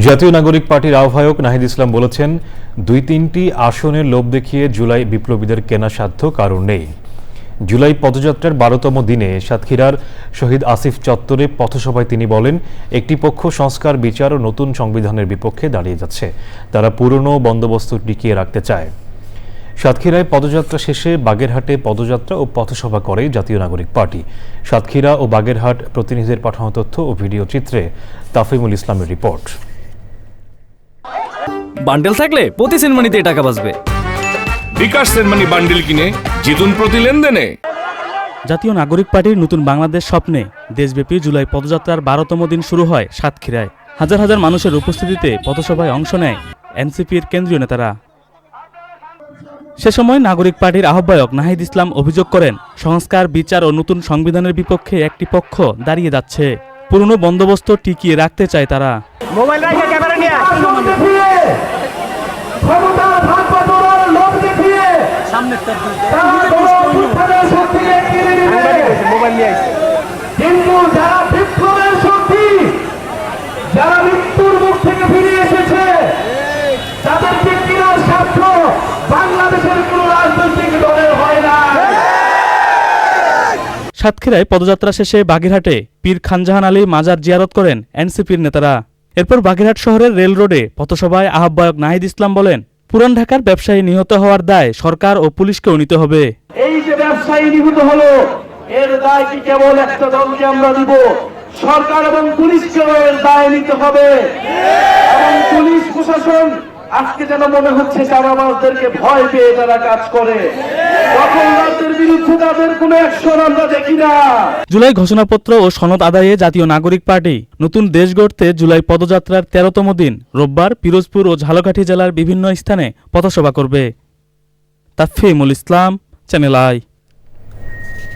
জাতীয় নাগরিক পার্টির আহ্বায়ক নাহিদ ইসলাম বলেছেন, দুই তিনটি আসনের লোভ দেখিয়ে জুলাই বিপ্লবীদের কেনা সাধ্য কারণ নেই। জুলাই পদযাত্রার বারোতম দিনে সাতক্ষীরার শহীদ আসিফ চত্বরে পথসভায় তিনি বলেন, একটি পক্ষ সংস্কার, বিচার ও নতুন সংবিধানের বিপক্ষে দাঁড়িয়ে যাচ্ছে। তারা পুরনো বন্দোবস্ত টিকিয়ে রাখতে চায়। সাতক্ষীরায় পদযাত্রা শেষে বাগেরহাটে পদযাত্রা ও পথসভা করে জাতীয় নাগরিক পার্টি। সাতক্ষীরা ও বাগেরহাট প্রতিনিধিদের পাঠানো তথ্য ও ভিডিও চিত্রে তাফিমুল ইসলামের রিপোর্ট। বান্ডেল থাকলে প্রতি সেনমানিতে টাকা বাঁচবে। বিকাশ সেনমানি বান্ডিল কিনে জিতুন প্রতি লেনদেনে। জাতীয় নাগরিক পার্টির নতুন বাংলাদেশ স্বপ্নে দেশব্যাপী জুলাই পদযাত্রার বারোতম দিন শুরু হয় সাতক্ষীরায়। হাজার হাজার মানুষের উপস্থিতিতে পথসভায় অংশ নেয় এনসিপির কেন্দ্রীয় নেতারা। সে সময় নাগরিক পার্টির আহ্বায়ক নাহিদ ইসলাম অভিযোগ করেন সংস্কার বিচার ও নতুন সংবিধানের বিপক্ষে একটি পক্ষ দাঁড়িয়ে যাচ্ছে। পুরনো বন্দোবস্ত টিকিয়ে রাখতে চায় তারা। ক্ষমতার ক্যামেরা নিয়ে লোভ সাতক্ষীরায় পদযাত্রা শেষে বাগেরহাটে পীর খানজাহান আলী মাজার জিয়ারত করেন এনসিপির নেতারা। এরপর বাগেরহাট শহরের রেল রোডে পথসভায় আহ্বায়ক নাহিদ ইসলাম বলেন, পুরান ঢাকার ব্যবসায়ী নিহত হওয়ার দায় সরকার ও পুলিশকেও নিতে হবে। এই যে ব্যবসায়ী নিহত হলো, এর দায় কি কেবল একটা দলকে আমরা দিব? সরকার এবং পুলিশকেও এর দায় নিতে হবে। এবং পুলিশ প্রশাসন আজকে যেন মনে হচ্ছে চারাবাসদেরকে ভয় পেয়ে তারা কাজ করে। জুলাই ঘোষণাপত্র ও সনদ আদায়ে জাতীয় নাগরিক পার্টি নতুন দেশ গড়তে জুলাই পদযাত্রার তেরোতম দিন, রোববার পিরোজপুর ও ঝালকাঠি জেলার বিভিন্ন স্থানে পথসভা করবে। Tafimul Islam, channel I.